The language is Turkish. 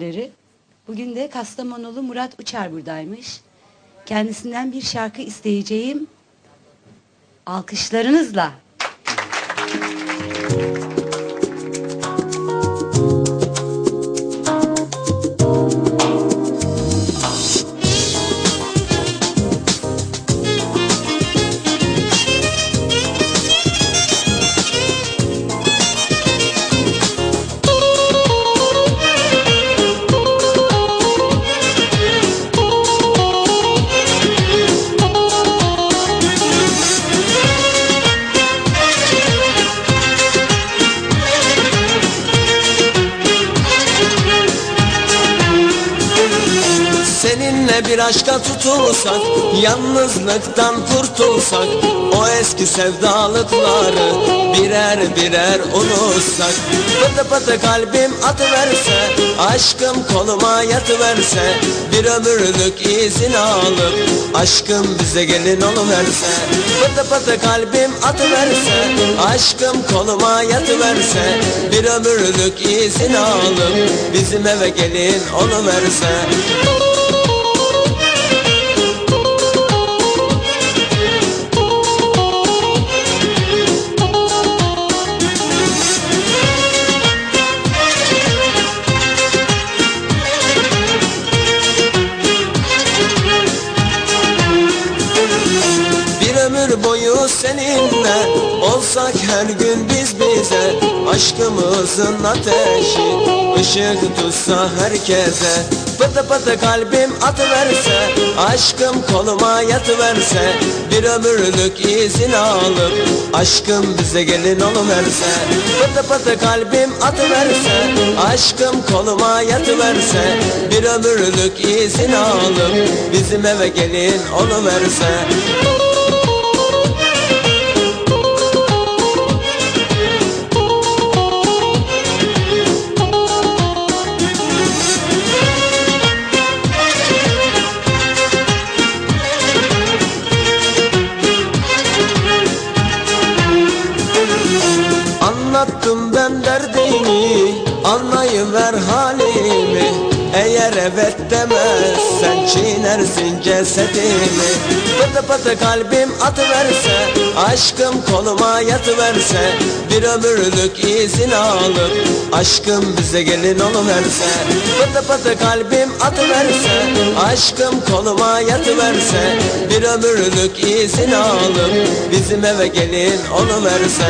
Leri. Bugün de Kastamonulu Murat Uçar buradaymış. Kendisinden bir şarkı isteyeceğim. Alkışlarınızla. Seninle bir aşka tutulsak Yalnızlıktan kurtulsak O eski sevdalıkları Birer birer unutsak. Pıtı pıtı kalbim atıverse Aşkım koluma yatıverse Bir ömürlük izin alıp Aşkım bize gelin oluverse. Pıtı pıtı kalbim atıverse Aşkım koluma yatıverse Bir ömürlük izin alıp Bizim eve gelin oluverse. Bir boyu seninle Olsak her gün biz bize. Aşkımızın ateşi ışık tutsa herkese. Pıtı pıtı kalbim atıverse Aşkım koluma yatıverse Bir ömürlük izin alıp Aşkım bize gelin oluverse. Pıtı pıtı kalbim atıverse Aşkım koluma yatıverse Bir ömürlük izin alıp Bizim eve gelin oluverse Anlattım ben derdimi Anlayıver halimi. Eğer evet demezsen Çiğnersin cesedimi. Pıtı pıtı kalbim atıverse Aşkım koluma yatıverse Bir ömürlük izin alıp Aşkım bize gelin oluverse. Pıtı pıtı kalbim atıverse Aşkım koluma yatıverse Bir ömürlük izin alıp Bizim eve gelin oluverse